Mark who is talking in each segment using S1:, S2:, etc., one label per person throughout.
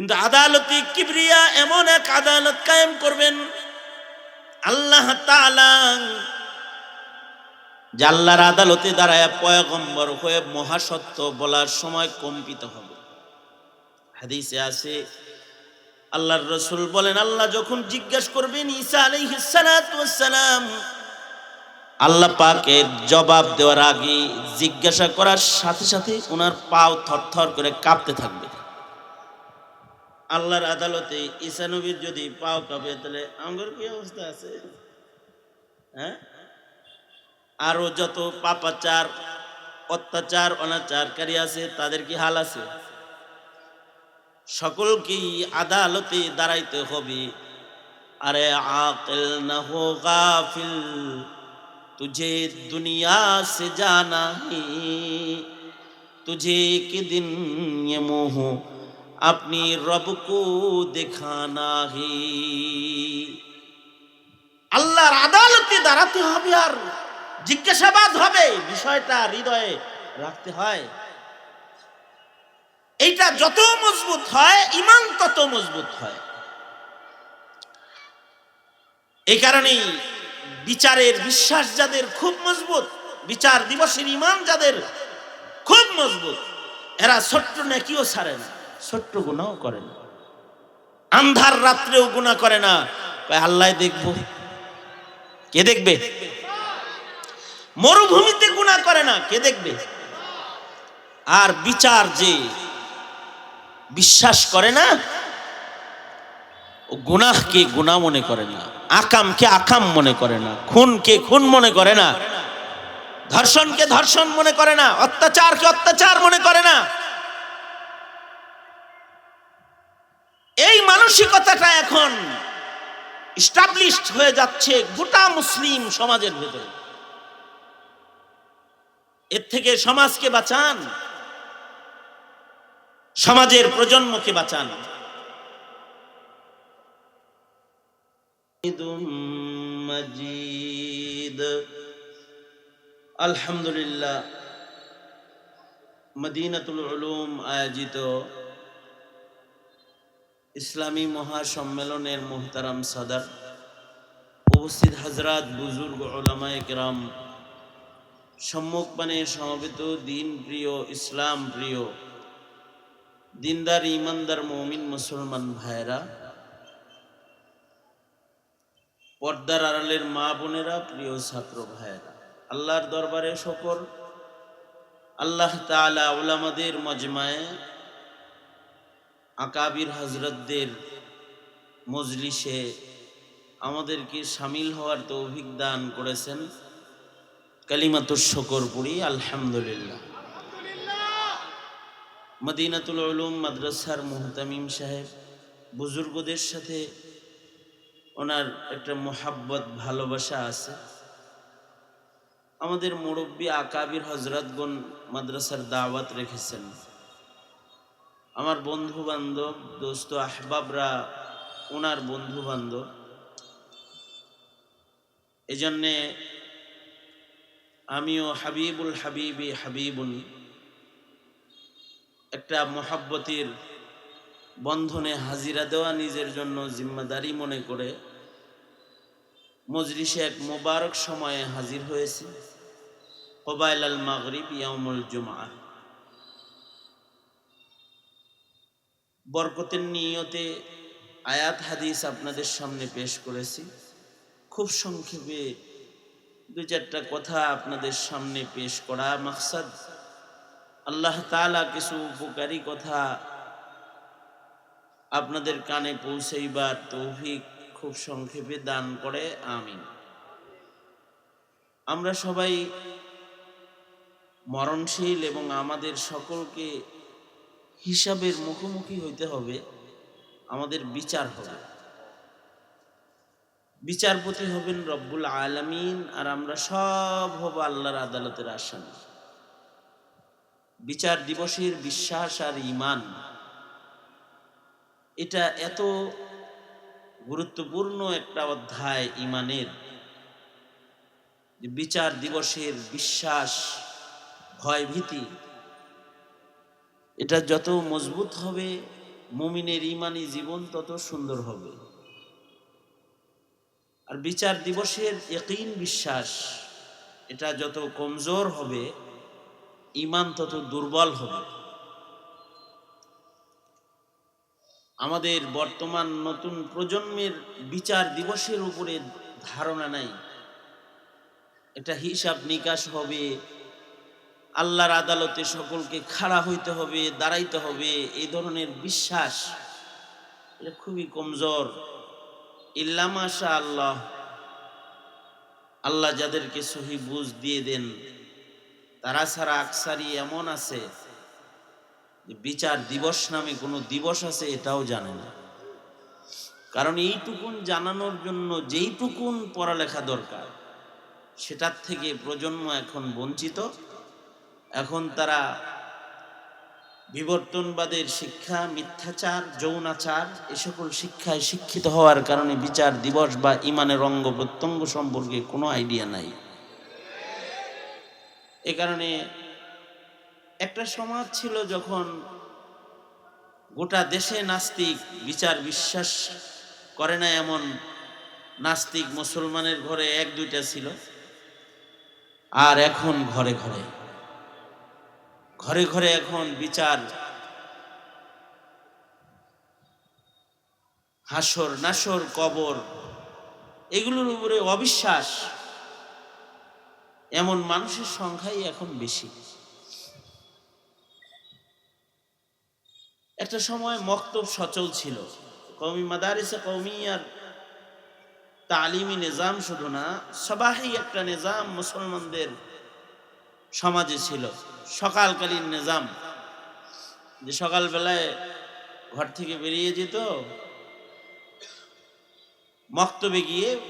S1: কিন্তু আদালতি কিবরিয়া এমন এক আদালত কায়েম করবেন, আল্লাহ আল্লাহর আদালতে দাঁড়ায় পয়গম্বর হয়ে মহাসত্য বলার সময় কম্পিত হবে। হাদিসে আছে, আল্লাহর রসুল বলেন, আল্লাহ যখন জিজ্ঞেস করবেন, ঈসা সালাম আল্লাহ পাকের জবাব দেওয়ার আগে জিজ্ঞাসা করার সাথে সাথে ওনার পাও থরথর করে কাঁপতে থাকবে। আল্লাহর আদালতে ঈসা যদি পাও কাপে তাহলে আমার কি অবস্থা আছে? হ্যাঁ? আরও যত পাপাচার, অত্যাচার, অনাচারকারী আছে, তাদের কি হাল আছে? সকলকেই আদালতে দাঁড়াইতে হবে। আরে আকেল না হো গাফিল, তুঝে দুনিয়া সে জানা তুঝে কি দিন মোহ আপনি রবকু দেখা নাহি। আল্লাহর আদালতে দাঁড়াতে হবে আর জিজ্ঞাসাবাদ হবে, বিষয়টা হৃদয়ে রাখতে হয়। এইটা যত মজবুত হয়, ইমান তত মজবুত হয়। এই কারণেই বিচারের বিশ্বাস যাদের খুব মজবুত, বিচার দিবসের ইমান যাদের খুব মজবুত, এরা ছোট্ট নাকিও ছাড়ে না। ছোট্ট গুণাও করে না। আন্ধার রাত্রেও গুণা করে না। আল্লাহ দেখব। কে দেখবে? মরুভূমিতে গুণা করে না। কে দেখবে? আর বিচার যে বিশ্বাস করে না গুনাহকে গুনাহ মনে করে না, আকামকে আকাম মনে করে না, খুনকে খুন মনে করে না, ধর্ষণকে ধর্ষণ মনে করে না, অত্যাচারকে অত্যাচার মনে করে না। মানসিকতাটা এখন স্টাবলিশড হয়ে যাচ্ছে গোটা মুসলিম সমাজের ভেতরে। এর থেকে সমাজকে বাঁচান, সমাজের প্রজন্মকে বাঁচান। আলহামদুলিল্লাহ, মদিনাতুল আয়োজিত ইসলামী মহাসম্মেলনের মোহতারাম সাদার উপস্থিত হাজরাত বুজুর্গ ওলামায়ে কেরাম সম্মুখপানে সমবেত দিন প্রিয়, ইসলাম প্রিয়, দিনদার, ইমানদার, মমিন, মুসলমান ভাইরা পর্দার আড়ালের মা বোনেরা, প্রিয় ছাত্র ভাইয়েরা, আল্লাহর দরবারে শকর, আল্লাহ তাআলা ওলামাদের মজমায়ে আকাবির হজরতদের মজলিসে আমাদেরকে সামিল হওয়ার তৌফিক দান করেছেন। কালিমাতুর শকর পুরি আলহামদুলিল্লাহ। মদিনাতুল উলুম মাদ্রাসার মুহতামিম সাহেব বুজুর্গদের সাথে ওনার একটা মোহাব্বত, ভালোবাসা আছে। আমাদের মুরব্বী আকাবির হজরতগণ মাদ্রাসার দাওয়াত রেখেছেন। আমার বন্ধু বান্ধব দোস্ত আহবাবরা ওনার বন্ধু বান্ধব এজন্যে আমিও হাবিবুল হাবিবি হাবিবুল একটা মোহাব্বতের বন্ধনে হাজিরা দেওয়া নিজের জন্য জিম্মাদারি মনে করে মজলিসে এক মোবারক সময়ে হাজির হয়েছে। কবাইল আল মাগরিব ইয়ামুল জুমা বরকতের নিয়তে আয়াত হাদিস আপনাদের সামনে পেশ করেছি। খুব সংক্ষেপে দু চারটা কথা আপনাদের সামনে পেশ করা মাকসাদ। আল্লাহ তাআলা কিছু উপকারী কথা আপনাদের কানে পৌঁছাইবার তৌফিক খুব সংক্ষেপে দান করে, আমিন। আমরা সবাই মরণশীল এবং আমাদের সকলকে হিসাবের মুখোমুখি হইতে হবে, আমাদের বিচার হবে। বিচারপতি হবেন রব্বুল আলামিন, আর আমরা সব হব আল্লাহর আদালতের আসামি। বিচার দিবসের বিশ্বাস আর ইমান এটা এত গুরুত্বপূর্ণ একটা অধ্যায় ইমানের বিচার দিবসের বিশ্বাস ভয় ভীতি এটা যত মজবুত হবে, মুমিনের ইমানি জীবন তত সুন্দর হবে। আর বিচার দিবসের একইন বিশ্বাস, এটা যত কমজোর হবে, ইমান তত দুর্বল হবে। আমাদের বর্তমান নতুন প্রজন্মের বিচার দিবসের উপরে ধারণা নাই। এটা হিসাব নিকাশ হবে আল্লাহর আদালতে সকলকে খাড়া হইতে হবে, দাঁড়াইতে হবে, এই ধরনের বিশ্বাস এটা খুবই কমজোর। ইল্লামাশা আল্লাহ আল্লাহ যাদেরকে সহি বুঝ দিয়ে দেন, তারা ছাড়া আকসারি এমন আছে বিচার দিবস নামে কোনো দিবস আছে এটাও জানে না। কারণ এইটুকুন জানানোর জন্য যেইটুকুন পড়ালেখা দরকার, সেটার থেকে প্রজন্ম এখন বঞ্চিত। এখন তারা বিবর্তনবাদের শিক্ষা, মিথ্যাচার, যৌনাচার, এ সকল শিক্ষায় শিক্ষিত হওয়ার কারণে বিচার দিবস বা ইমানের অঙ্গ প্রত্যঙ্গ সম্পর্কে কোনো আইডিয়া নাই। এ কারণে একটা সমাজ ছিল যখন গোটা দেশে নাস্তিক বিচার বিশ্বাস করে না এমন নাস্তিক মুসলমানের ঘরে এক দুইটা ছিল, আর এখন ঘরে ঘরে। ঘরে ঘরে এখন বিচার, হাসর, নাসর, কবর, এগুলোর উপরে অবিশ্বাস, এমন মানুষের সংখ্যাই এখন বেশি। একটা সময় মক্তব সচল ছিল। কৌমি মাদারিসে কৌমিয়ার তালিমি নিজাম শুধু না সবাই একটা নিজাম মুসলমানদের সমাজে ছিল। সকালকালীন নিজাম। যে সকালবেলায় ঘর থেকে বেরিয়ে যেত, মক্তবে গিয়ে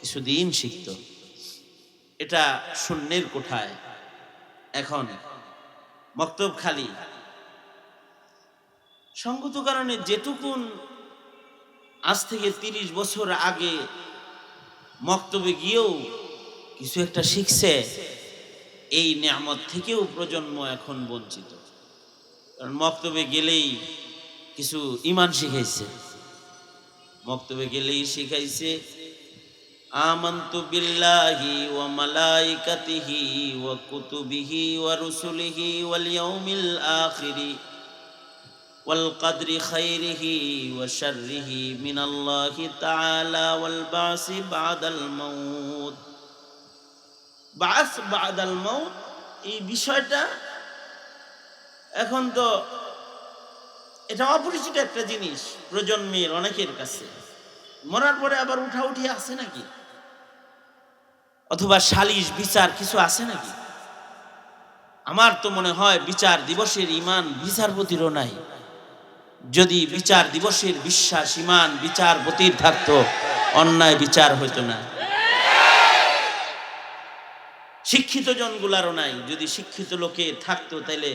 S1: কিছুদিন শিখত। এটা শূন্যের কোঠায়। এখন মক্তব খালি। সঙ্গত কারণে যেটুকুন আজ থেকে তিরিশ বছর আগে মক্তবে গিয়েও কিছু একটা শিখছে। এই নিয়ামত থেকেও প্রজন্ম এখন বঞ্চিত। কারণ মক্তবে গেলেই কিছু ইমান শিখাইছে। মক্তবে গেলেই শিখাইছে, আমন্ত বিল্লাহি ওয়া মালাইকাতিহি ওয়া কুতুবিহি ওয়া রুসুলিহি ওয়াল ইয়াউমিল আখিরি ওয়াল কদরি খাইরিহি ওয়া শাররিহি মিনাল্লাহি তাআলা ওয়াল বাসি বাদাল মাউত। বাস বাদাল মৌত, এই বিষয়টা এখন তো এটা অপরিচিত একটা জিনিস প্রজন্মের অনেকের কাছে। মরার পরে আবার উঠা উঠি আছে নাকি? অথবা সালিশ, বিচার কিছু আছে নাকি? আমার তো মনে হয় বিচার দিবসের ইমান বিচারপতিরও নাই। যদি বিচার দিবসের বিশ্বাস, ইমান, বিচারপতির থাকতো, অন্যায় বিচার হইতো না। শিক্ষিত জনগুলারও নাই। যদি শিক্ষিত লোকে থাকতো, তাইলে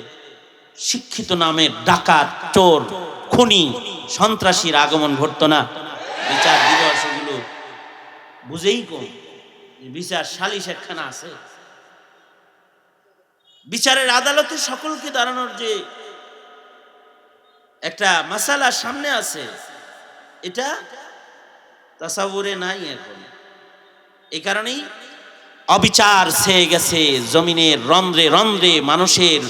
S1: শিক্ষিত নামের ডাকাত, চোর, খুনি, সন্ত্রাসীর আগমন ঘটতো না। বিচার দিবস এগুলো বুঝেই কম। বিচার সালিশ একখানা আছে। বিচারের আদালতে সকলকে দাঁড়ানোর যে একটা মাসালা সামনে আছে, এটা তাসাবুরে নাই এখন। এই কারণেই অবিচার ছেয়ে গেছে জমিনের রন্ধ্রে রন্ধ্রে মানুষের।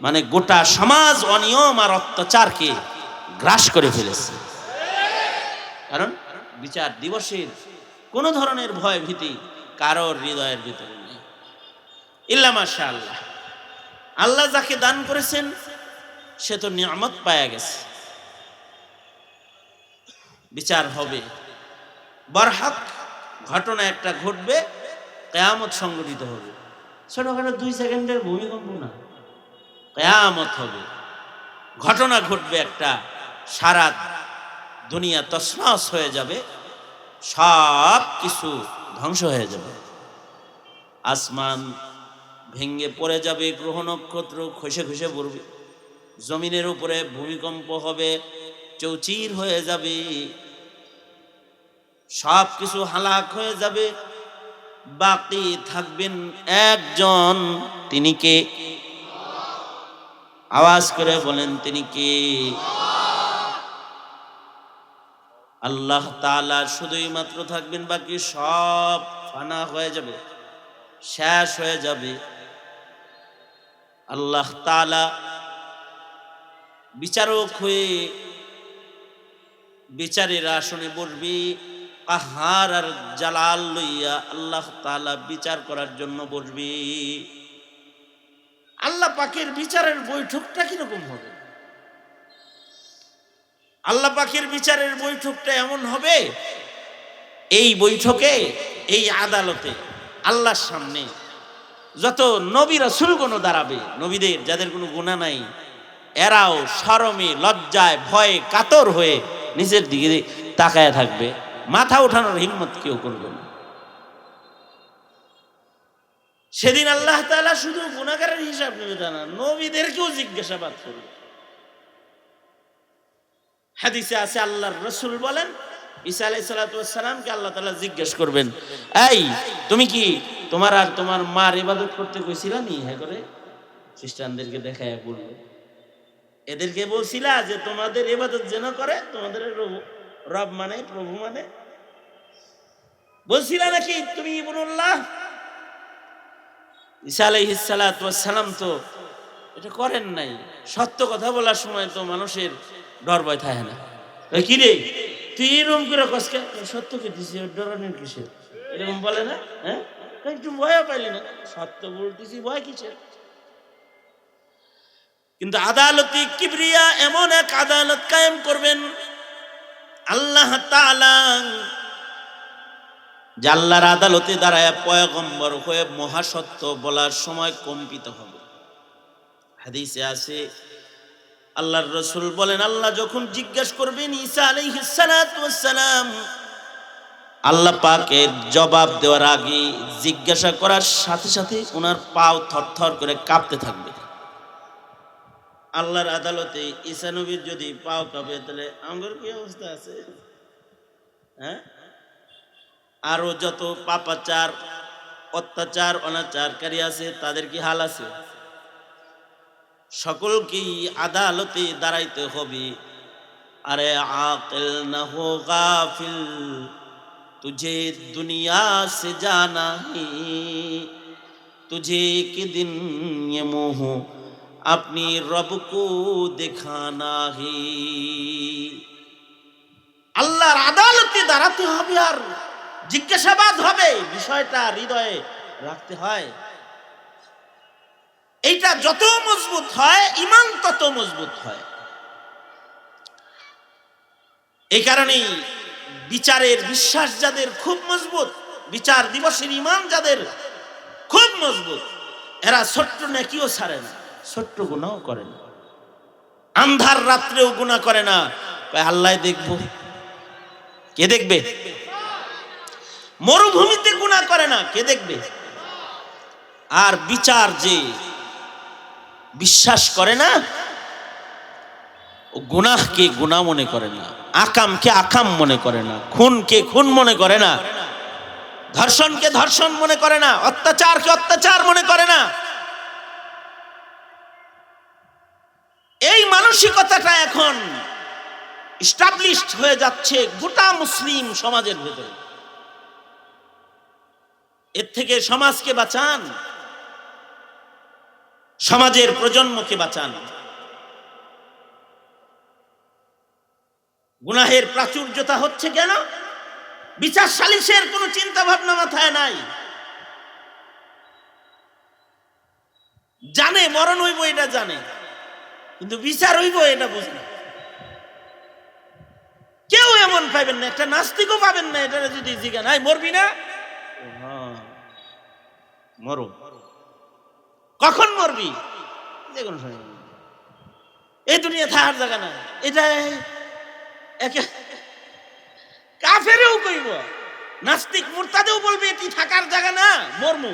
S1: মানে গোটা সমাজ অনিয়ম আর অত্যাচারকে গ্রাস করে ফেলেছে। কারণ বিচার দিবসের কোন ধরনের ভয় ভীতি কারোর হৃদয়ের ভিতরে নেই। ইল্লা মাশা আল্লাহ আল্লাহ যাকে দান করেছেন, সে তো নিয়ামত পায়া গেছে। বিচার হবে। বরহাক ঘটনা একটা ঘটবে কেয়ামত সংগঠিত হবে। ছোটখাটো দুই সেকেন্ডের ভূমিকম্প না? কেয়ামত হবে। ঘটনা ঘটবে একটা সারা দুনিয়া তসনস হয়ে যাবে সব কিছু ধ্বংস হয়ে যাবে। আসমান ভেঙ্গে পড়ে যাবে গ্রহ নক্ষত্র খসে খসে পড়বে। জমিনের উপরে ভূমিকম্প হবে চৌচির হয়ে যাবে। সব কিছু হালাক হয়ে যাবে। বাকি থাকবেন একজন, তিনি কে? আওয়াজ করে বলেন, তিনি কে? আল্লাহ তালা শুধুই মাত্র থাকবেন, বাকি সব ফানা হয়ে যাবে, শেষ হয়ে যাবে। আল্লাহ তালা বিচারক হয়ে বিচারের আসনে বসবি। কাহার আর জালাল লইয়া আল্লাহ তাআলা বিচার করার জন্য বসবি। আল্লাহ পাকের বিচারের বৈঠকটা কীরকম হবে? আল্লাহ পাকের বিচারের বৈঠকটা এমন হবে, এই বৈঠকে, এই আদালতে, আল্লাহর সামনে যত নবী রাসূলগণ দাঁড়াবে, নবীদের যাদের কোনো গুণা নাই, এরাও শরমে লজ্জায়, ভয়ে, কাতর হয়ে নিচের দিকে তাকায় থাকবে। মাথা ওঠানোর হিম্মত কেউ করবে না। সেদিন আল্লাহ তাআলা শুধু গুণাগারের হিসাব নেবে তা না, নবীদেরকেও জিজ্ঞাসাবাদ করবে। হাদিসে আছে, আল্লাহর রসুল বলেন, ঈসা আলাই সালাতামকে আল্লাহ তালা জিজ্ঞেস করবেন, এই, তুমি কি তোমার আর তোমার মার ইবাদত করতে কইছিলা নি? হ্যাঁ করে খ্রিস্টানদেরকে দেখায় এদেরকে বলছিলা যে তোমাদের ইবাদত যেন করে, তোমাদের রব মানে প্রভু মানে। বলছিলা নাকি তুমি ইবনুল্লাহ? ঈসা সালাম তো এটা করেন নাই। সত্য কথা বলার সময় তো মানুষের ডর ভয় থাকে না। কি রে? তুই এরকম করে কসকে সত্য কে দিছি? ডরানোর কিসের? এরকম বলে না? হ্যাঁ? একটু ভয় পাইলি না। সত্য বলতেছি, ভয় কিসের? কিন্তু আদালতে কিবরিয়া এমন এক আদালত কায়েম করবেন আল্লাহ আল্লাহর আদালতে দাঁড়ায় পয়গম্বর হয়ে মহাসত্য বলার সময় কম্পিত হবে। হাদিসে আছে, আল্লাহর রসুল বলেন, আল্লাহ যখন জিজ্ঞেস করবেন, ঈসা আলাইহিস সালাতু ওয়াস সালাম আল্লাহ পাকের জবাব দেওয়ার আগে জিজ্ঞাসা করার সাথে সাথে ওনার পাও থরথর করে কাঁপতে থাকবে। আল্লাহর আদালতে ঈসা নবীর যদি পাও কাঁপে তাহলে আমার কি অবস্থা আছে? হ্যাঁ? আরও যত পাপাচার, অত্যাচার, অনাচারকারী আছে, তাদের কি হাল আছে? সকলকেই আদালতে দাঁড়াইতে হবে। আরে আকেল না হো গাফিল, তুঝে দুনিয়া সে জানা তুঝে কি দিন মোহ अपनी रब को दिखाना है আল্লাহর আদালতে দাঁড়াতে হবে আর জিজ্ঞাসাবাদ হবে বিষয়টা হৃদয়ে রাখতে হয় এইটা যত মজবুত হয় ইমান তত মজবুত হয় এই কারণেই বিচারের বিশ্বাস যাদের খুব মজবুত বিচার দিবসের ইমান যাদের খুব মজবুত এরা ছোট্ট নাকিও ছাড়ে না ছোট্ট গুণাও করে না। আন্ধার রাত্রেও গুণা করে না। আল্লাহ দেখব। কে দেখবে? মরুভূমিতে গুণা করে না। কে দেখবে? আর বিচার যে বিশ্বাস করে না গুনাহকে গুনাহ মনে করে না, আকামকে আকাম মনে করে না, খুনকে খুন মনে করে না, ধর্ষণকে ধর্ষণ মনে করে না, অত্যাচারকে অত্যাচার মনে করে না। এই মানসিকতাটা এখন স্টাবলিশড হয়ে যাচ্ছে গোটা মুসলিম সমাজের ভেতরে। এর থেকে সমাজকে বাঁচান, সমাজের প্রজন্মকে বাঁচান। গুনাহের প্রাচুর্যতা হচ্ছে কেন? বিচার সালিশের কোনো চিন্তা ভাবনা মাথায় নাই। জানে, মরণ হইব এটা জানে। কিন্তু বিচার হইব এটা বুঝে কেউ এমন পাবেন না একটা নাস্তিকও পাবেন না এটা যদি জিজ্ঞান হাই মরবি না? হ্যাঁ, মরো। কখন মরবি? যে কোনো সময়। এই দুনিয়া থাকার জায়গা না এটা কাফেরেও কইব নাস্তিক মুরতাদেও বলবে এটি থাকার জায়গা না মরমু।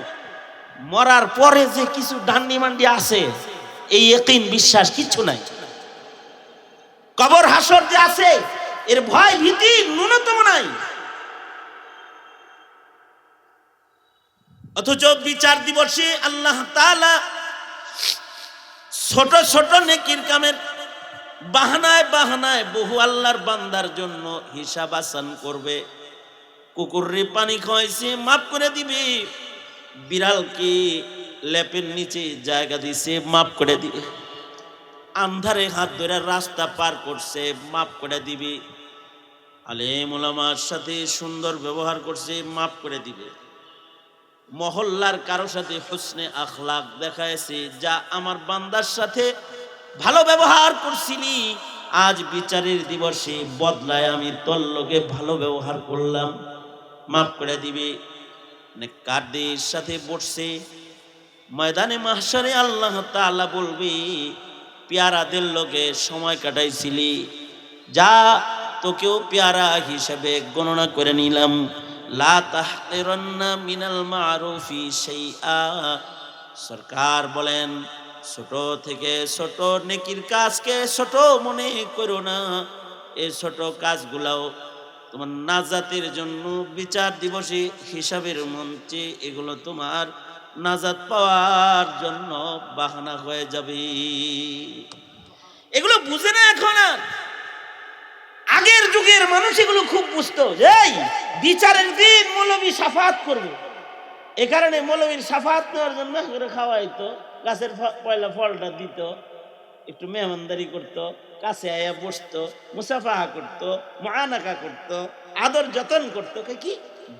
S1: মরার পরে যে কিছু ডান্ডি মান্ডি আছে এই একইন বিশ্বাস কিচ্ছু নাই। কবর হাসর যে আছে, এর ভয় ভীতি ন্যূনতম নাই। অথচ বিচার দিবসে আল্লাহ তাআলা ছোট ছোট নেকির কামের বাহানায় বাহানায় বহু আল্লাহর বান্দার জন্য হিসাব আসান করবে। কুকুররে পানি খাওয়াইছে, মাফ করে দিবে। বিড়ালকে লেপের নিচে জায়গা দিছে মাফ করে দিবে আন্ধারে হাত ধরে রাস্তা পার করছে মাফ করে দিবে। আলেম ওলামার সাথে সুন্দর ব্যবহার করছে মাফ করে দিবে। মহল্লার কারও সাথে হুসনে আখলাক দেখাইছে, যা আমার বান্দার সাথে ভালো ব্যবহার করছিলি। আজ বিচারের দিবসে বদলায় আমি তোর লোকে ভালো ব্যবহার করলাম মাফ করে দিবে। কারদের সাথে বসছে ময়দানে মাহসারে আল্লাহ তাআলা বলবে, পেয়ারাদের লোকে সময় কাটাইছিলি, যা তোকেও পেয়ারা হিসেবে গণনা করে নিলাম। লা মিনাল মারুফি শাইআ। সরকার বলেন, ছোট থেকে ছোট নেকির কাজকে ছোট মনে করো না। এই ছোট কাজগুলাও তোমার নাজাতের জন্য বিচার দিবসে হিসাবের মঞ্চে এগুলো তোমার নাজাত পাওয়ার জন্য বাহানা হয়ে যাবে। এগুলো বুঝে না এখন আর। আগের যুগের মানুষ এগুলো খুব বুঝতো, এই, বিচারের দিন মৌলবী সাফাত করবে। এ কারণে মৌলবীর সাফাত নেওয়ার জন্য করে খাওয়াইতো, গাছের পয়লা ফলটা দিত, একটু মেহমানদারি করতো, কাছে আয়া বসতো, মুসাফাহা করতো, মহানাকা করতো, আদর যতন করতো কি?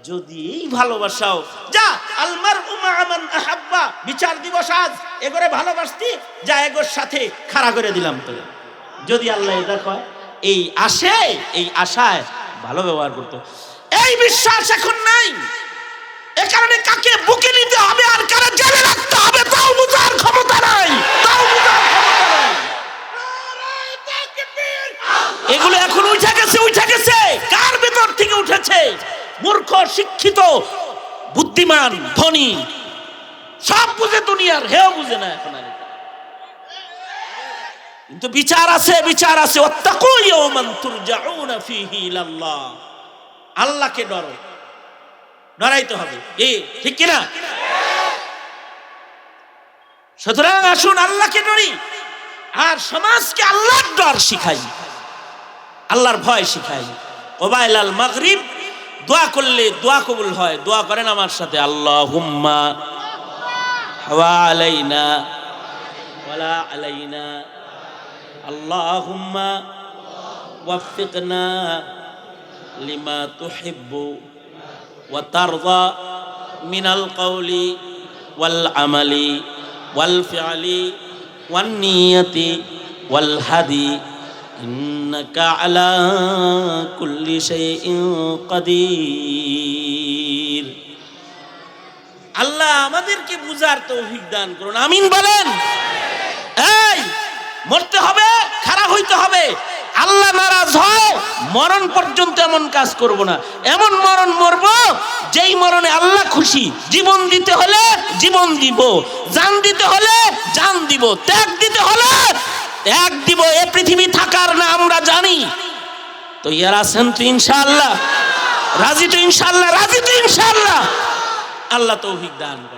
S1: যদি এই ভালোবাসাও, যা আলমার উমা আমান আহাব্বা, বিচার দিবস আজ, এগোরে ভালোবাসতি, যা এগোর সাথে খাড়া করে দিলাম তো যদি আল্লাহ এটা কয়, এই আশে এই আশায় ভালো ব্যবহার করতো। এই বিশ্বাস এখন নাই। এ কারণে কাকে বুকে নিতে হবে আর কারে জেলে রাখতে হবে শিক্ষিত বুদ্ধিমান, ধনী, সব বুঝে দুনিয়ার, হেও বুঝে না এখন কিন্তু বিচার আছে বিচার আছে। আল্লাহকে ডরো। ডরাইতে হবে। এ, ঠিক কি না সুতরাং আসুন আল্লাহকে ডরি। আর সমাজকে আল্লাহর ডর শিখাই। আল্লাহর ভয় শিখাই। ওবাইল আল মাগরিব দোয়া করলে দোয়া কবুল হয়, দোয়া করেন আমার সাথে আল্লাহ হুম্মা হাওয়া আলাইনা, ওয়ালা আলাইনা, আল্লাহুম্মা ওয়াফিকনা লিমা তুহিব্বু ওয়া তারদা মিনাল কওলি ওয়াল আমালি ওয়াল ফিআলি ওয়ান নিয়াতি ওয়াল হাদি إنك على كل شيء قدير আল্লাহ আমাদেরকে বুঝার তৌফিক দান করুন আমিন বলেন এই মরতে হবে খারাপ হইতে হবে আল্লাহ নারাজ হয় মরণ পর্যন্ত এমন কাজ করব না এমন মরণ মরব যেই মরণে আল্লাহ খুশি জীবন দিতে হলে জীবন দিব জান দিতে হলে জান দিব ত্যাগ দিতে হলে ত্যাগ দিব এ পৃথিবী থাকার না আমরা জানি। তো ইয়ার আছেন তো ইনশাআল্লাহ। রাজি তো ইনশাল্লাহ রাজি তো ইনশাআল্লাহ। আল্লাহ তৌফিক দান করেন।